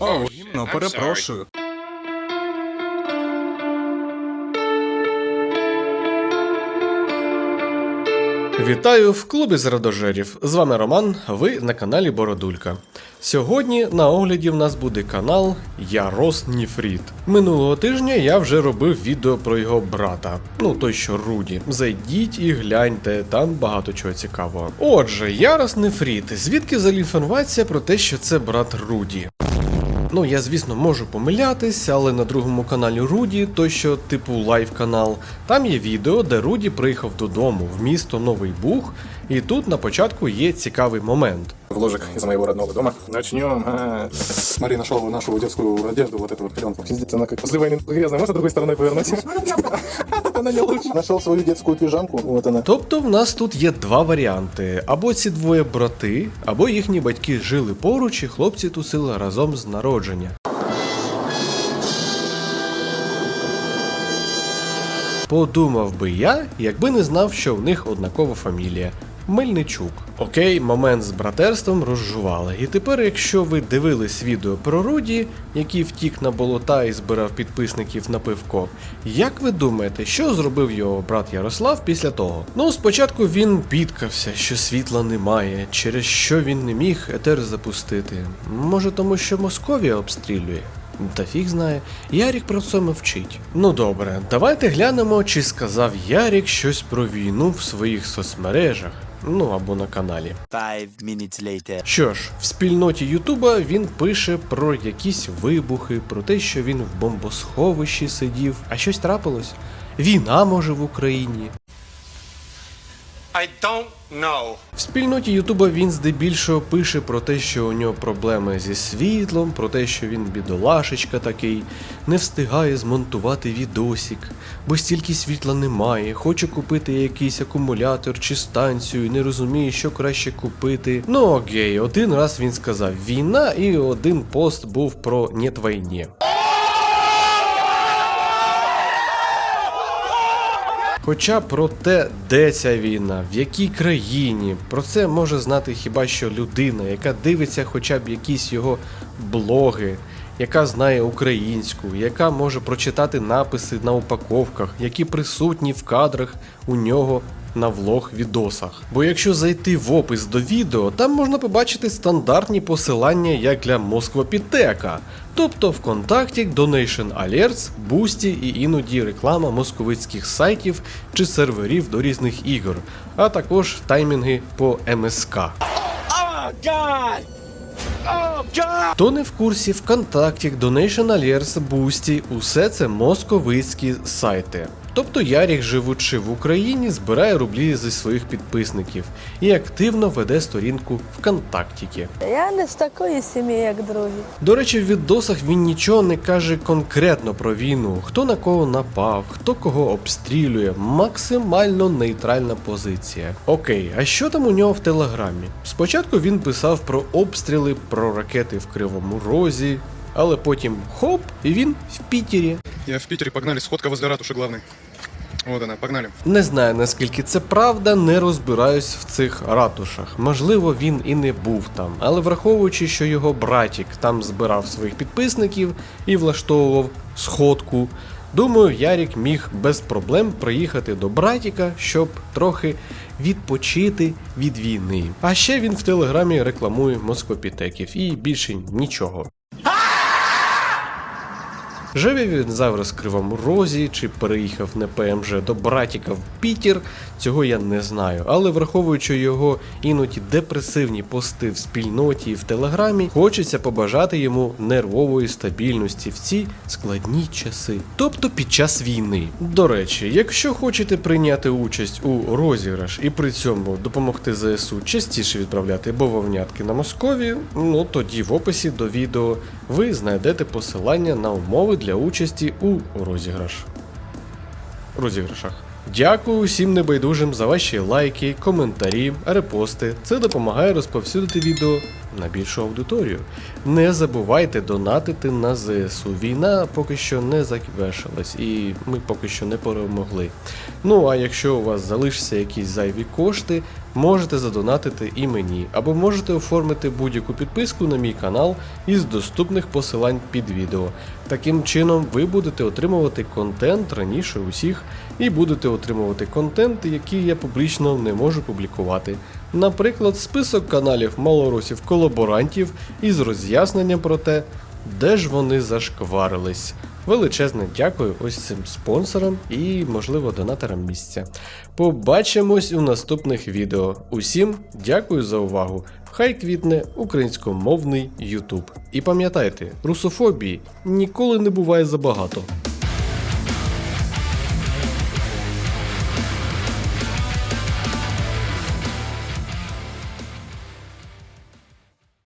О, гімно, перепрошую. Вітаю в клубі зрадожерів. З вами Роман, ви на каналі Бородулька. Сьогодні на огляді в нас буде канал Ярос Ніфріт. Минулого тижня я вже робив відео про його брата, ну той що Руді. Зайдіть і гляньте, там багато чого цікавого. Отже, Ярос Нефріт. Звідки взагалі інформація про те, що це брат Руді? Ну, я, звісно, можу помилятись, але на другому каналі Руді, той що типу лайв канал, там є відео, де Руді приїхав додому в місто Новий Буг, і тут на початку є цікавий момент. Вложик из моего родного дома. Начнем. А, Смотри, нашел нашу детскую одежду, вот эту вот пеленку. Пиздец, она как сливая грязная. Можно другой стороной повернуть? Она не лучше. Нашел свою детскую піжамку, Вот она. Тобто в нас тут є два варіанти: або ці двоє брати, або їхні батьки жили поруч, і хлопці тусили разом з народження. Подумав би я, якби не знав, що в них однакова фамілія. Мельничук. Окей, момент з братерством розжували. І тепер, якщо ви дивились відео про Руді, який втік на болота і збирав підписників на пивко, як ви думаєте, що зробив його брат Ярослав після того? Ну, спочатку він бідкався, що світла немає, через що він не міг етер запустити. Може, тому що Московія обстрілює? Та фіг знає, Ярік про це мовчить. Ну добре, давайте глянемо, чи сказав Ярік щось про війну в своїх соцмережах. Ну або на каналі. Five minutes later. Що ж, в спільноті Ютуба він пише про якісь вибухи, про те, що він в бомбосховищі сидів, а щось трапилось. Війна може в Україні. I don't know. В спільноті Ютуба він здебільшого пише про те, що у нього проблеми зі світлом, про те, що він бідолашечка такий, не встигає змонтувати відосік, бо стільки світла немає, хоче купити якийсь акумулятор чи станцію, не розуміє, що краще купити. Ну окей, один раз він сказав війна, і один пост був про «нет війні». Хоча про те, де ця війна, в якій країні, про це може знати хіба що людина, яка дивиться хоча б якісь його блоги, яка знає українську, яка може прочитати написи на упаковках, які присутні в кадрах у нього на влог відосах. Бо якщо зайти в опис до відео, там можна побачити стандартні посилання як для Москвопітека, тобто ВКонтакті, Donation Alerts, Бусті і іноді реклама московицьких сайтів чи серверів до різних ігор, а також таймінги по МСК. Хто не в курсі ВКонтакті, Donation Alerts, Boosty – усе це московицькі сайти. Тобто Ярік, живучи в Україні, збирає рублі зі своїх підписників і активно веде сторінку ВКонтактіки. Я не з такої сім'ї, як другі. До речі, в відосах він нічого не каже конкретно про війну, хто на кого напав, хто кого обстрілює, максимально нейтральна позиція. Окей, а що там у нього в телеграмі? Спочатку він писав про обстріли, про ракети в Кривому Розі, але потім хоп, і він в Пітері. Я в Питере, погнали, сходка возле ратуши главной. Вот она, погнали. Не знаю наскільки це правда, не розбираюсь в цих ратушах. Можливо, він і не був там, але враховуючи, що його братік там збирав своїх підписників і влаштовував сходку. Думаю, Ярік міг без проблем приїхати до братіка, щоб трохи відпочити від війни. А ще він в телеграмі рекламує москопітеків і більше нічого. Живе він зараз в Кривому Розі чи переїхав на ПМЖ до братіка в Пітер, цього я не знаю. Але враховуючи його іноді депресивні пости в спільноті і в телеграмі, хочеться побажати йому нервової стабільності в ці складні часи, тобто під час війни. До речі, якщо хочете прийняти участь у розіграш і при цьому допомогти ЗСУ частіше відправляти бововнятки на Московію, ну тоді в описі до відео ви знайдете посилання на умови для участі у розіграш. розіграшах. Дякую усім небайдужим за ваші лайки, коментарі, репости. Це допомагає розповсюдити відео на більшу аудиторію. Не забувайте донатити на ЗСУ. Війна поки що не завершилась і ми поки що не перемогли. Ну а якщо у вас залишаться якісь зайві кошти, можете задонатити і мені, або можете оформити будь-яку підписку на мій канал із доступних посилань під відео. Таким чином ви будете отримувати контент раніше усіх і будете отримувати контент, який я публічно не можу публікувати. Наприклад, список каналів малоросів колаборантів із роз'ясненням про те, де ж вони зашкварились. Величезне дякую ось цим спонсорам і, можливо, донаторам місця. Побачимось у наступних відео. Усім дякую за увагу. Хай квітне українськомовний YouTube. І пам'ятайте, русофобії ніколи не буває забагато.